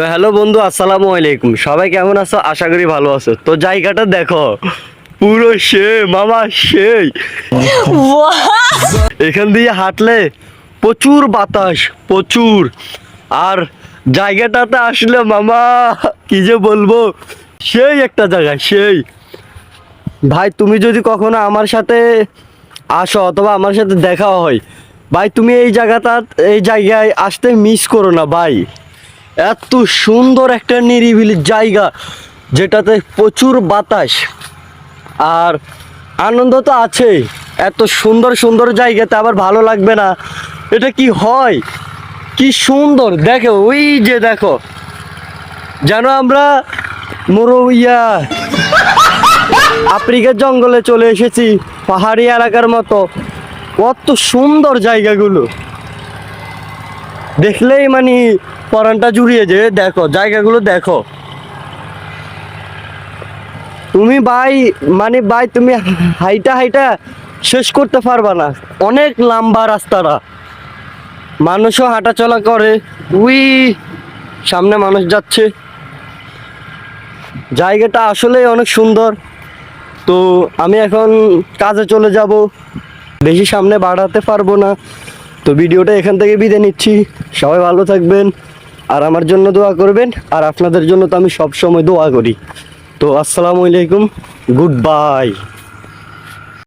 তো হ্যালো বন্ধু আসসালামু আলাইকুম। সবাই কেমন আছো? আশা করি ভালো আছো। তো জায়গাটা দেখো পুরো সে মামা সেই। এখান দিয়ে হাঁটলে প্রচুর বাতাস প্রচুর। আর জায়গাটাতে আসলে মামা কি যে বলব? সেই একটা জায়গা সেই। ভাই তুমি যদি কখনো আমার সাথে আসো অথবা আমার সাথে দেখা হয় ভাই তুমি এই জায়গাটা এই জায়গায় আসতে মিস করো না ভাই। এত সুন্দর একটা নিরিবিলি জায়গা, যেটাতে প্রচুর বাতাস আর আনন্দ তো আছে এত সুন্দর সুন্দর জায়গাতে আবার ভালো লাগবে না। এটা কি হয়? কি সুন্দর। দেখো, ওই যে দেখো, যেন আমরা মোরো ইয়া আফ্রিকার জঙ্গলে চলে এসেছি, পাহাড়ি এলাকার মতো। কত সুন্দর জায়গাগুলো। দেখলেই মানে পরানটা জুড়িয়ে যে, দেখো, জায়গাগুলো দেখো। তুমি ভাই মানে ভাই, তুমি হাইটা হাইটা শেষ করতে পারবা না। অনেক লম্বা রাস্তাটা। মানুষও হাঁটাচলা করে। উই, সামনে মানুষ যাচ্ছে। জায়গাটা আসলেই অনেক সুন্দর। তো আমি এখন কাজে চলে যাব। বেশি সামনে বাড়াতে পারব না। তো ভিডিওটা এখান থেকে বিদায় নিচ্ছি। সবাই ভালো থাকবেন আর আমার জন্য দোয়া করবেন। আর আপনাদের জন্য তো আমি সব সময় দোয়া করি। তো আসসালামু আলাইকুম। Good bye.